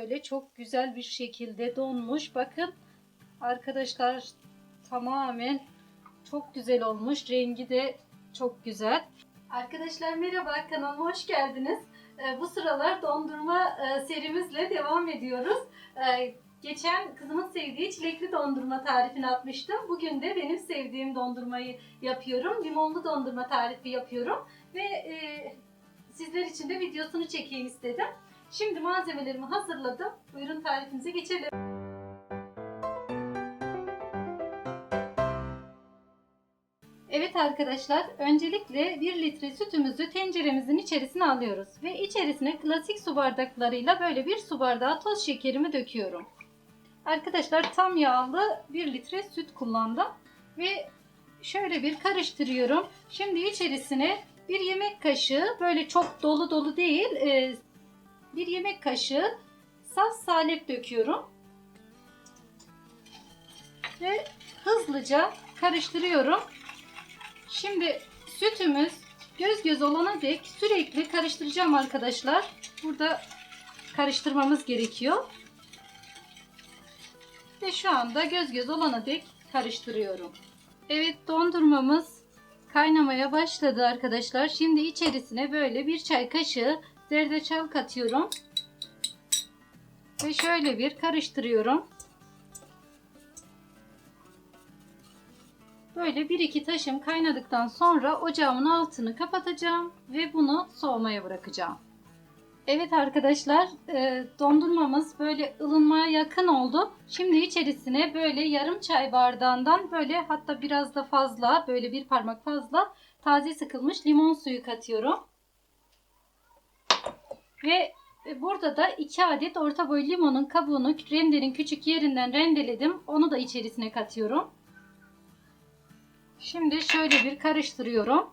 Böyle çok güzel bir şekilde donmuş. Bakın arkadaşlar tamamen çok güzel olmuş. Rengi de çok güzel. Arkadaşlar merhaba kanalıma hoş geldiniz. Ee, bu sıralar dondurma e, serimizle devam ediyoruz. Ee, geçen kızımın sevdiği çilekli dondurma tarifini atmıştım. Bugün de benim sevdiğim dondurmayı yapıyorum. Limonlu dondurma tarifi yapıyorum. Ve e, sizler için de videosunu çekeyim istedim. Şimdi malzemelerimi hazırladım. Buyurun tarifimize geçelim. Evet arkadaşlar, öncelikle 1 litre sütümüzü tenceremizin içerisine alıyoruz. Ve içerisine klasik su bardaklarıyla böyle bir su bardağı toz şekerimi döküyorum. Arkadaşlar tam yağlı 1 litre süt kullandım. Ve şöyle bir karıştırıyorum. Şimdi içerisine bir yemek kaşığı, böyle çok dolu dolu değil, e, bir yemek kaşığı saf salep döküyorum. Ve hızlıca karıştırıyorum. Şimdi sütümüz göz göz olana dek sürekli karıştıracağım arkadaşlar. Burada karıştırmamız gerekiyor. Ve şu anda göz göz olana dek karıştırıyorum. Evet dondurmamız kaynamaya başladı arkadaşlar. Şimdi içerisine böyle bir çay kaşığı zerdeçal katıyorum. Ve şöyle bir karıştırıyorum. Böyle bir iki taşım kaynadıktan sonra ocağımın altını kapatacağım ve bunu soğumaya bırakacağım. Evet arkadaşlar e, dondurmamız böyle ılınmaya yakın oldu. Şimdi içerisine böyle yarım çay bardağından böyle hatta biraz da fazla böyle bir parmak fazla taze sıkılmış limon suyu katıyorum. Ve burada da 2 adet orta boy limonun kabuğunu rendenin küçük yerinden rendeledim. Onu da içerisine katıyorum. Şimdi şöyle bir karıştırıyorum.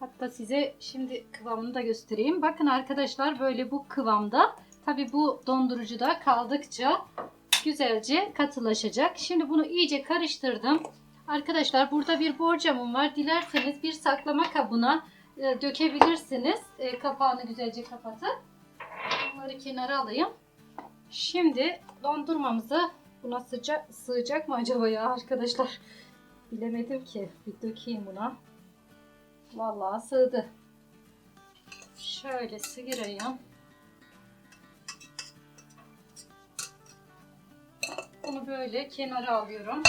Hatta size şimdi kıvamını da göstereyim. Bakın arkadaşlar böyle bu kıvamda. Tabi bu dondurucuda kaldıkça güzelce katılaşacak. Şimdi bunu iyice karıştırdım. Arkadaşlar burada bir borcamım var. Dilerseniz bir saklama kabına e, dökebilirsiniz. E, kapağını güzelce kapatın. Bunları kenara alayım. Şimdi dondurmamızı buna sıcak sığacak mı acaba ya arkadaşlar? Bilemedim ki. Bir dökeyim buna. Vallahi sığdı. Şöyle sıyırayım. Bunu böyle kenara alıyorum.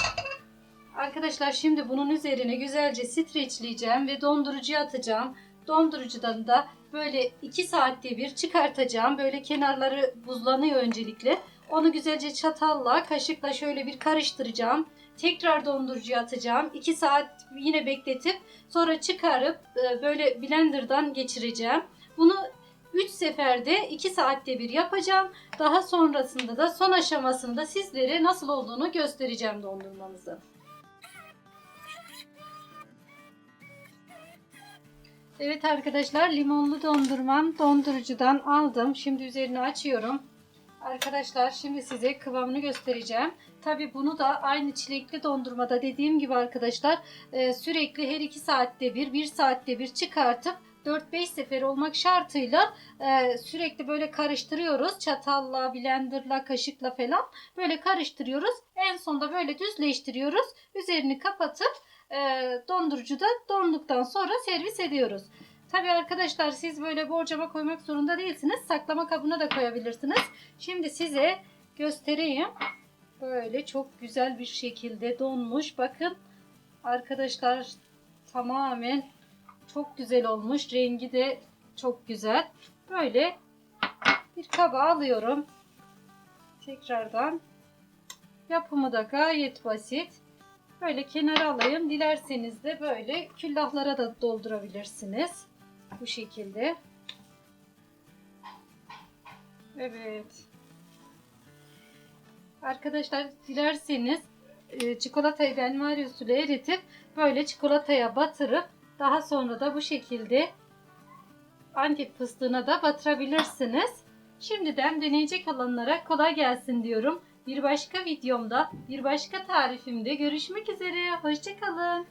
Arkadaşlar şimdi bunun üzerine güzelce streçleyeceğim ve dondurucuya atacağım. Dondurucudan da böyle 2 saatte bir çıkartacağım. Böyle kenarları buzlanıyor öncelikle. Onu güzelce çatalla, kaşıkla şöyle bir karıştıracağım. Tekrar dondurucuya atacağım. 2 saat yine bekletip sonra çıkarıp e, böyle blenderdan geçireceğim. Bunu 3 seferde 2 saatte bir yapacağım. Daha sonrasında da son aşamasında sizlere nasıl olduğunu göstereceğim dondurmamızı. Evet arkadaşlar limonlu dondurmam dondurucudan aldım. Şimdi üzerini açıyorum. Arkadaşlar şimdi size kıvamını göstereceğim. Tabi bunu da aynı çilekli dondurmada dediğim gibi arkadaşlar e, sürekli her 2 saatte bir 1 saatte bir çıkartıp 4-5 sefer olmak şartıyla e, sürekli böyle karıştırıyoruz. Çatalla, blenderla, kaşıkla falan böyle karıştırıyoruz. En sonunda böyle düzleştiriyoruz. Üzerini kapatıp e, dondurucuda donduktan sonra servis ediyoruz. Tabii arkadaşlar siz böyle borcama koymak zorunda değilsiniz. Saklama kabına da koyabilirsiniz. Şimdi size göstereyim. Böyle çok güzel bir şekilde donmuş. Bakın arkadaşlar tamamen çok güzel olmuş. Rengi de çok güzel. Böyle bir kaba alıyorum. Tekrardan yapımı da gayet basit. Böyle kenara alayım. Dilerseniz de böyle küllahlara da doldurabilirsiniz. Bu şekilde. Evet. Arkadaşlar dilerseniz e, çikolatayı benmari usulü eritip böyle çikolataya batırıp daha sonra da bu şekilde antep fıstığına da batırabilirsiniz. Şimdiden deneyecek olanlara kolay gelsin diyorum. Bir başka videomda, bir başka tarifimde görüşmek üzere. Hoşçakalın.